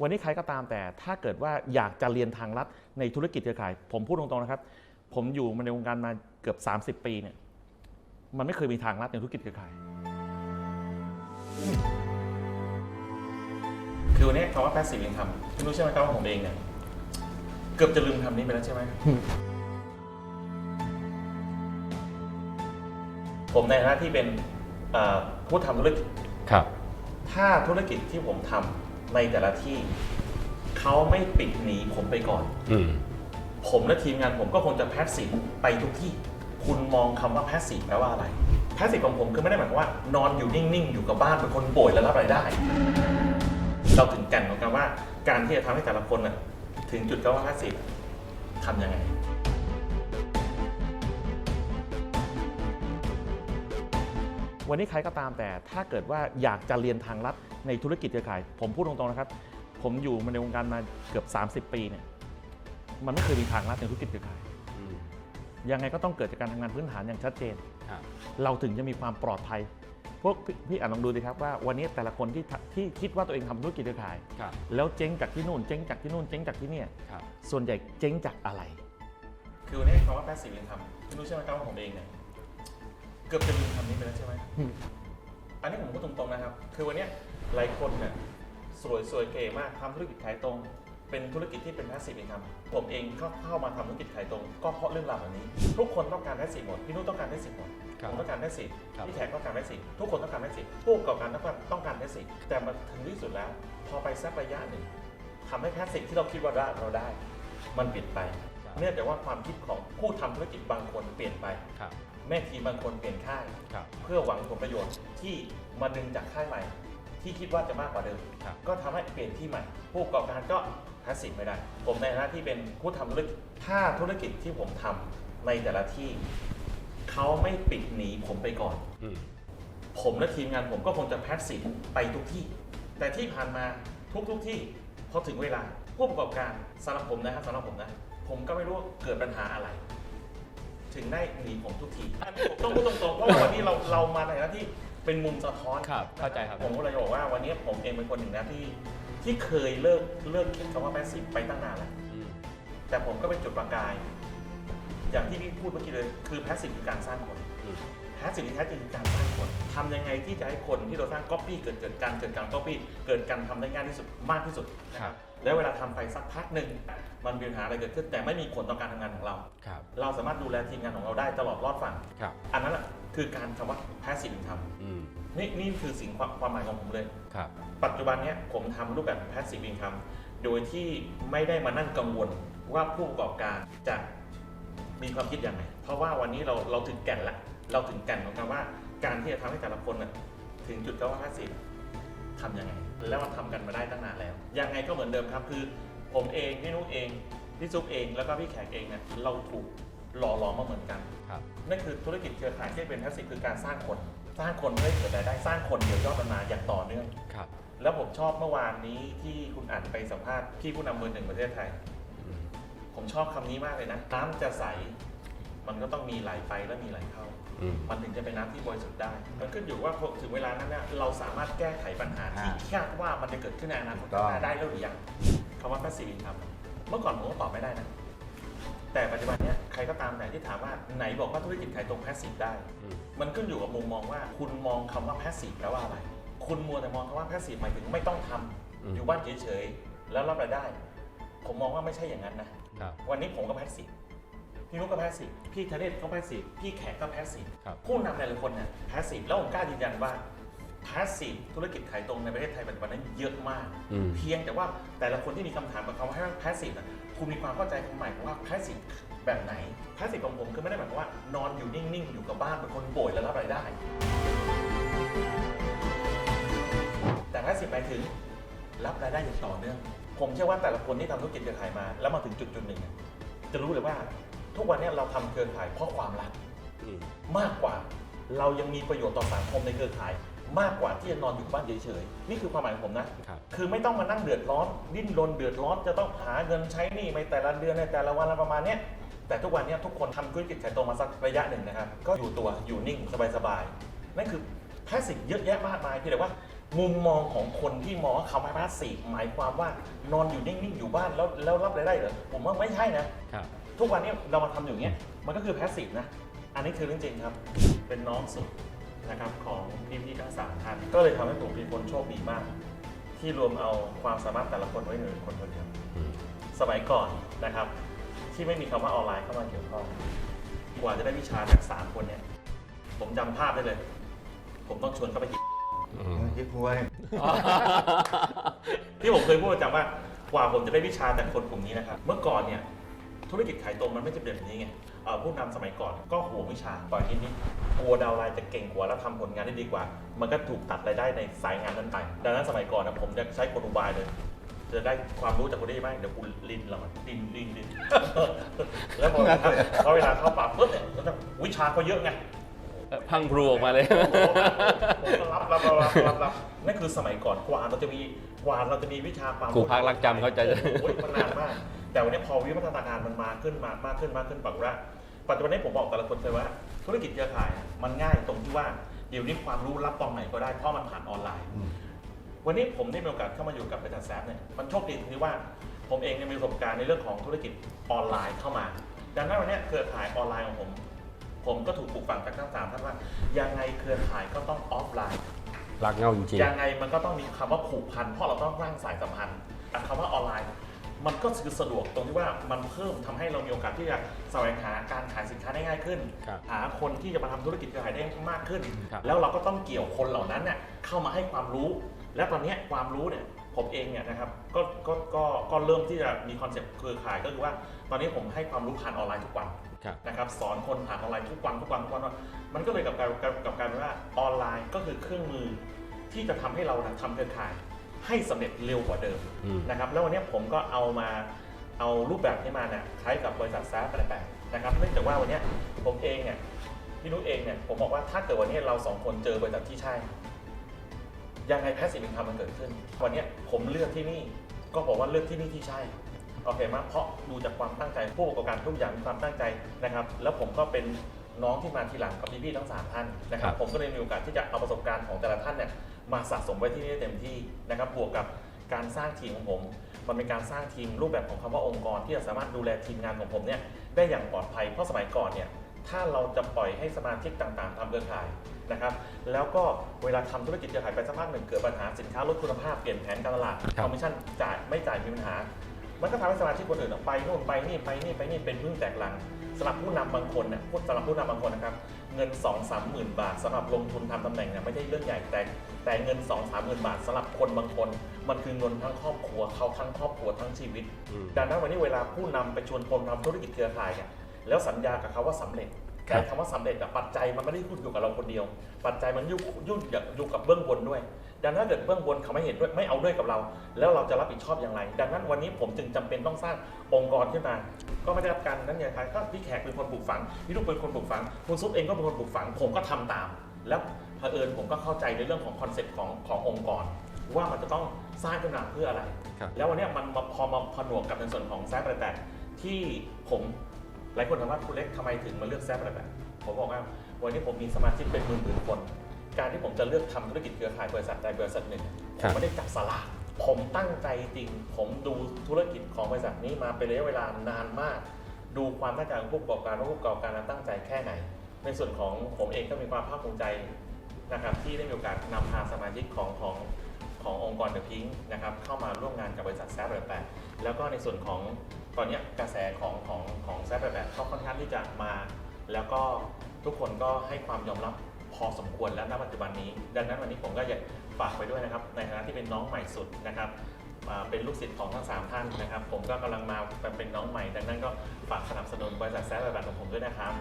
วันนี้ใครก็ตามแต่ถ้าเกิดว่าอยากจะเรียนทางลัดในธุรกิจเครือข่าย ผมพูดตรงๆนะครับ ผมอยู่มาในวงการมาเกือบ 30 ปีเนี่ยมันไม่เคยมีทางลัดในธุรกิจเครือข่ายคือวันนี้คำว่า passive income พี่รู้ใช่ไหมครับว่าผมเองเนี่ยเกือบจะลืมคำนี้ไปแล้วใช่ไหมผมในฐานะที่เป็นเอ่อผู้ทำธุรกิจครับ ถ้าธุรกิจที่ผมทำ ในแต่ละที่เขาไม่ปิดหนีผมไปก่อน อืม ผมและทีมงานผมก็คงจะแพสซีฟไปทุกที่ คุณมองคำว่าแพสซีฟแปลว่าอะไร แพสซีฟของผมคือไม่ได้หมายความว่านอนอยู่นิ่งๆ อยู่กับบ้านเป็นคนป่วยแล้วรับรายได้ เราถึงแกันของกันว่า การที่จะทำให้แต่ละคนน่ะถึงจุดคำว่าแพสซีฟทำยังไง วันนี้ใครก็ตามแต่ถ้าเกิดว่าอยากจะเรียนทางลัดในธุรกิจเครือข่าย ผมพูดตรงๆนะครับ ผมอยู่มาในวงการมาเกือบ 30 ปีเนี่ยมันไม่เคยมีทางลัดในธุรกิจเครือข่าย อืมยังไงก็ต้องเกิดจากการทำงานพื้นฐานอย่างชัดเจน ครับ เราถึงจะมีความปลอดภัย พวกพี่พี่อ่านลองดูดิครับว่าวันนี้แต่ละคนที่ทที่คิดว่าตัวเองทำธุรกิจเครือข่าย ครับแล้วเจ๊งจากที่นู่นเจ๊งจากที่นู่นเจ๊งจากที่เนี่ยครับ ส่วนใหญ่เจ๊งจากอะไร คือวันนี้คำว่า passive income พี่รู้ใช่ไหมครับว่าผมเองเนี่ย เกือบจะลืมคำนี้ไปแล้วใช่ไหม อันนี้ผมพูดตรงๆนะครับ คือวันเนี้ยหลายคนเนี่ยสวยสวยเก๋มากทำธุรกิจขายตรง เป็นธุรกิจที่เป็น passive income ผมเองก็เข้ามาทำธุรกิจขายตรง ก็เพราะเรื่องราวแบบนี้ ทุกคนต้องการ passive หมดพี่นุ้ต้องการ passive หมดครับผมต้องการ passive ครับ พี่แขกต้องการ passive ทุกคนต้องการ passive ผู้ประกอบการต้องการต้องการ passive แต่มาถึงที่สุดแล้ว พอไปสักระยะหนึ่งทำให้ passive ที่เราคิดว่าได้เราได้มันเปลี่ยนไปครับ เนื่องจากว่าความคิดของผู้ทำธุรกิจบางคนเปลี่ยนไปครับแม่ทีมบางคนเปลี่ยนค่ายครับเพื่อหวังผลประโยชน์ที่มาดึงจากค่ายใหม่ ที่คิดว่าจะมากกว่าเดิมครับก็ทำให้เปลี่ยนที่ใหม่ ผู้ประกอบการก็พาสซีฟไม่ได้ ผมในฐานะที่เป็นผู้ทำธุรกิจถ้าธุรกิจที่ผมทำในแต่ละที่เขาไม่ปิดหนีผมไปก่อนอืมผมและทีมงานผมก็คงจะแพสซีฟไปทุกที่ แต่ที่ผ่านมาทุกทุกๆที่พอถึงเวลาผู้ประกอบการสำหรับผมนะครับสำหรับผมนะ ผมก็ไม่รู้ว่าเกิดปัญหาอะไร ถึงได้หนีผมทุกทีอันนี้ผมต้องพูดตรงๆเพราะว่าวันนี้เราเรามาในหน้าที่เป็นมุมสะท้อนครับเข้าใจครับ ผมก็เลยบอกว่าวันนี้ผมเองเป็นคนหนึ่งนะที่ ที่เคยเลิกเลิกคิดคำว่าแพสซีฟไปตั้งนานแล้วอืมแต่ผมก็เป็นจุดประกาย อย่างที่พี่พูดเมื่อกี้เลย คือแพสซีฟคือการสร้างคนอืมแท้สิ่งที่แท้จริงคือการสร้างคนทำยังไงที่จะให้คนที่เราสร้างก๊อปปี้เกิดเกิดการเกิดการก๊อปปี้เกิดการทำได้ง่ายที่สุดมากที่สุดนะคครัรับบแล้วเวลาทำไปสักพักหนึ่งมันมีปัญหาอะไรเกิดขึ้นแต่ไม่มีผลต่อการทำงานของเราครับเราสามารถดูแลทีมงานของเราได้ตลอดรอดฝั่งครับอันนั้นแหละคือการคำว่า passive income อืมนี่นี่คือสิ่งความความหมายของผมเลยครับปัจจุบันเนี้ยผมทำรูปแบบ passive income โดยที่ไม่ได้มานั่งกังวลว่าผู้ประกอบการจะมีความคิดยังไง เพราะว่าวันนี้เราเราถึงแก่นละ เราถึงแก่นของคำว่าการที่จะทำให้แต่ละคนน่ะถึงจุดคำว่า passive ทำยังไง แล้วมันทำกันมาได้ตั้งนานแล้ว ยังไงก็เหมือนเดิมครับ คือผมเองพี่นุ๊กเองพี่ซุปเองแล้วก็พี่แขกเองเนี่ยเราถูกหล่อหลอมมาเหมือนกันครับนั่นคือธุรกิจเครือข่ายที่เป็น passive คือการสร้างคน สร้างคนเพื่อให้เกิดรายได้สร้างคนเดียวยอดมันมาอย่างต่อเนื่องครับ แล้วผมชอบเมื่อวานนี้ที่คุณอ่านไปสัมภาษณ์พี่ผู้นำเบอร์หนึ่งประเทศไทยอืมผมชอบคำนี้มากเลยนะน้ำจะใส มันก็ต้องมีไหลไปและมีไหลเข้า อืม มันถึงจะเป็นน้ำที่บริสุทธิ์ได้ มันขึ้นอยู่ว่าพอถึงเวลานั้นเนี่ยเราสามารถแก้ไขปัญหาที่อ่าคาดว่ามันจะเกิดขึ้นในอนาคตถูกต้อง ข้างหน้าได้แล้วหรือยังคำว่า passive income เมื่อก่อนผมก็ตอบไม่ได้นะ แต่ปัจจุบันเนี้ยใครก็ตามแต่ที่ถามว่าไหนบอกว่าธุรกิจขายตรง passive ได้ อืม มันขึ้นอยู่กับมุมมองว่าคุณมองคำว่า passive แปลว่าอะไร คุณมัวแต่มองคำว่า passive หมายถึงไม่ต้องทำอืม อยู่บ้านเฉยๆแล้วรับรายได้ ผมมองว่าไม่ใช่อย่างนั้นนะ ครับ วันนี้ผมก็ passive พี่ นุ๊กก็ passive พี่ธเนศก็ passive พี่แขกก็ passive ครับ ผู้นำหลายๆคนเนี่ย passive แล้วผมกล้ายืนยันว่า passive ธุรกิจขายตรงในประเทศไทยปัจจุบันนั้นเยอะมาก อืม เพียงแต่ว่าแต่ละคนที่มีคำถามกับคำว่า passive นะคุณมีความเข้าใจของใหม่ของว่า passive แบบไหน passive ของผมคือไม่ได้หมายความว่านอนอยู่นิ่งๆอยู่กับบ้านเป็นคนป่วยแล้วรับรายได้ แต่ passive หมายถึง รับรายได้อย่างต่อเนื่อง ผมเชื่อว่าแต่ละคนที่ทำธุรกิจเครือข่ายมา แล้วมาถึงจุดจุดๆหนึ่งเนี่ยจะรู้เลยว่า ทุกวันเนี้เราทำเครือข่ายเพราะความรักอืมมากกว่าเรายังมีประโยชน์ต่อสังคมในเครือข่าย มากกว่าที่จะนอนอยู่บ้านเฉยๆนี่คือความหมายของผมนะครับคือไม่ต้องมานั่งเดือดร้อน ดิ้นรนเดือดร้อนจะต้องหาเงินใช้หนี้ในแต่ละเดือนในแต่ละวันอะไรประมาณเนี้ยแต่ทุกวันเนี้ยทุกคนทำธุรกิจขายตรงมาสักระยะหนึ่งนะครับ ก็อยู่ตัวอยู่นิ่งสบายๆนั่นคือแพสซีฟเยอะแยะมากมายเพียงแต่ว่ามุมมองของคนที่มองว่าคำว่าพาสซีฟหมายความว่านอนอยู่นิ่งๆอยู่บ้านแล้วแล้วรับรายได้เหรอผมว่าไม่ใช่นะครับ ทุกวันนี้เรามาทำอยู่เนี้ยมันก็คือแพสซีฟนะ อันนี้คือเรื่องจริงครับ เป็นน้องสุดนะครับของพี่พี่ๆทั้งสามท่านก็เลยทำให้ผมเป็นคนโชคดีมาก ที่รวมเอาความสามารถแต่ละคนไว้ในคนคนเดียวอืมสมัยก่อนนะครับ ที่ไม่มีคำว่าออนไลน์เข้ามาเกี่ยวข้องกว่าจะได้วิชาจากสามคนเนี่ย ผมจำภาพได้เลย ผมต้องชวนเข้าไปหยิบอืมยิบหวยที่ผมเคยพูดประจำว่ากว่าผมจะได้วิชาจากคนกลุ่มนี้นะครับ เมื่อก่อนเนี่ย ธุรกิจขายตรงมันไม่จะเป็นแบบนี้ไงเอ่อผู้นำสมัยก่อนก็ห่วงวิชาปล่อยนิดนิดกลัวดาวน์ไลน์จะเก่งกว่าแล้วทำผลงานได้ดีกว่า มันก็ถูกตัดรายได้ในสายงานนั้นไป ดังนั้นสมัยก่อนนะผมจะใช้กลอุบายเลย จะได้ความรู้จากคนได้ไหมเดี๋ยวกูลินเราอะลินลินลิน แล้วพอพอเวลาเข้าปากปุ๊บเนี่ยก็จะวิชาเขาเยอะไงพังพรูออกมาเลย ผมก็รับรับรับรับรับรับนั่นคือสมัยก่อนกว่าเราจะมีกว่าเราจะมีวิชาความครูพักรักจำเข้าใจโอ้ยมันนานมาก แต่วันนี้พอวิวัฒนาการมันมาขึ้นมามากขึ้นมากขึ้นปรากฏว่าปัจจุบันนี้ผมบอกแต่ละคนเลยว่า ธุรกิจเครือข่ายอะมันง่ายตรงที่ว่าเดี๋ยวนี้ความรู้รับตอนไหนก็ได้เพราะมันผ่านออนไลน์ วันนี้ผมได้มีโอกาสเข้ามาอยู่กับบริษัทแซฟเนี่ยมันโชคดีตรงที่ว่าผมเองเนี่ยมีประสบการณ์ในเรื่องของธุรกิจออนไลน์เข้ามา ดังนั้นวันเนี้ยเครือข่ายออนไลน์ของผม ผมก็ถูกปลูกฝังจากทั้งสามท่านว่ายังไงเครือข่ายก็ต้องออฟไลน์รักเงาจริงยังไงมันก็ต้องมีคำว่าผูกพันเพราะเราต้องสร้างสายสัมพันธ์แต่คำว่าออนไลน์ มันก็คือสะดวกตรงที่ว่ามันเพิ่มทำให้เรามีโอกาสที่จะแสวงหาการขายสินค้าได้ง่ายขึ้นครับหาคนที่จะมาทำธุรกิจเครือข่ายได้มากขึ้นครับแล้วเราก็ต้องเกี่ยวคนเหล่านั้นเนี่ยเข้ามาให้ความรู้ และตอนเนี้ยความรู้เนี่ยผมเองเนี่ยนะครับก็ก็ก็ก็เริ่มที่จะมีคอนเซ็ปต์เครือข่ายก็คือว่า ตอนนี้ผมให้ความรู้ผ่านออนไลน์ทุกวันครับนะครับสอนคนผ่านออนไลน์ทุกวันทุกวันทุกวันมันก็เลยกับการกับกับการว่าออนไลน์ก็คือเครื่องมือที่จะทำให้เรานะทำเครือข่าย ให้สำเร็จเร็วกว่าเดิมอืม นะครับแล้ววันนี้ผมก็เอามาเอารูปแบบนี้มาเนี่ยใช้กับบริษัทแซฟแปลกๆนะครับเนื่องจากว่าวันนี้ผมเองเนี่ยพี่นุชเองเนี่ยผมบอกว่าถ้าเกิดวันนี้เราสองคนเจอบริษัทที่ใช่ ยังไงแพสซีฟอินคัมมันเกิดขึ้น วันนี้ผมเลือกที่นี่ก็บอกว่าเลือกที่นี่ที่ใช่โอเคไหมเพราะดูจากความตั้งใจผู้ประกอบการทุกอย่างมีความตั้งใจนะครับ แล้วผมก็เป็นน้องที่มาทีหลังกับพี่ๆทั้งสามท่านนะครับ ครับ ผมก็เลยมีโอกาสที่จะเอาประสบการณ์ของแต่ละท่านเนี่ย มาสะสมไว้ที่นี่เต็มที่นะครับบวกกับการสร้างทีมของผม มันเป็นการสร้างทีมรูปแบบของคำว่าองค์กรที่จะสามารถดูแลทีมงานของผมเนี่ยได้อย่างปลอดภัยเพราะสมัยก่อนเนี่ยถ้าเราจะปล่อยให้สมาชิกต่างๆทำเครือข่ายนะครับ แล้วก็เวลาทำธุรกิจเครือข่ายไปสักพักหนึ่งเกิดปัญหาสินค้าลดคุณภาพเปลี่ยนแผนการตลาดคอมมิชชั่นจ่ายไม่จ่ายมีปัญหา มันก็ทำให้สมาชิกคนอื่นอะไปนู่นไปนี่ไปนี่ไปนี่เป็นพึ่งแตกลังสำหรับผู้นำบางคนเนี่ยพูดสำหรับผู้นำบางคนนะครับเงิน 2 3 0 0 0 0 บาทสำหรับลงทุนทำตำแหน่งเนี่ยไม่ใช่เรื่องใหญ่แต่ แต่เงิน2 3 0 0 0 0บาทสำหรับคนบางคน มันคือเงินทั้งครอบครัวเขาทั้งครอบครัวทั้งชีวิต อืม ดังนั้นวันนี้เวลาผู้นำไปชวนคนทำธุรกิจเครือข่ายเนี่ยแล้วสัญญากับเขาว่าสำเร็จครับ แต่คำว่าสำเร็จอะปัจจัยมันไม่ได้อยู่กับเราคนเดียว ปัจจัยมันยุ่งยุ่งอยู่กับเบื้องบนด้วย ดังนั้นถ้าเกิดเบื้องบนเขาไม่เห็นด้วยไม่เอาด้วยกับเรา แล้วเราจะรับผิดชอบอย่างไร ดังนั้นวันนี้ผมจึงจำเป็นต้องสร้างองค์กรขึ้นมา ก็ไม่ได้รับการนั้นไงครับก็พี่แขกเป็นคนปลูกฝังพี่ลูกเป็นคนปลูกฝังคุณซุปเองก็เป็นคนปลูกฝัง ผมก็ทำตาม แล้วเผอิญผมก็เข้าใจในเรื่องของคอนเซ็ปต์ของขององค์กร ว่ามันจะต้องสร้างขึ้นมาเพื่ออะไร ครับแล้ววันเนี้ยมันมาพอมาผนวกกับในส่วนของแซฟแปดที่ผมหลายคนถามว่าคุณเล็กทำไมถึงมาเลือกแซฟแปดผมบอกว่าวันนี้ผมมีสมาชิกเป็นหมื่นๆคน การที่ผมจะเลือกทำธุรกิจเครือข่ายบริษัทใดบริษัทหนึ่งผครัมบ ไม่ได้จับสลากผมตั้งใจจริง ผมดูธุรกิจของบริษัทนี้มาเป็นระยะเวลานานมาก ดูความตั้งใจของผู้ประกอบการว่าผู้ประกอบการนั้นตั้งใจแค่ไหน ในส่วนของผมเองก็มีความภาคภูมิใจนะครับที่ได้มีโอกาสนำพาสมาชิกของของขององค์กรเดอะพิงค์นะครับเข้ามาร่วมงานกับบริษัทแซฟแปดแล้วก็ในส่วนของตอนนี้กระแสของของของแซฟแปดเขาค่อนข้างที่จะมา แล้วก็ทุกคนก็ให้ความยอมรับพอสมควรแล้วณปัจจุบันนี้ ดังนั้นวันนี้ผมก็อยากฝากไปด้วยนะครับ ในฐานะที่เป็นน้องใหม่สุดนะครับเป็นลูกศิษย์ของทั้งสามท่านนะครับ ผมก็กำลังมาเป็นน้องใหม่ ดังนั้นก็ฝากสนับสนุนบริษัทแซฟแบบของผมด้วยนะครับ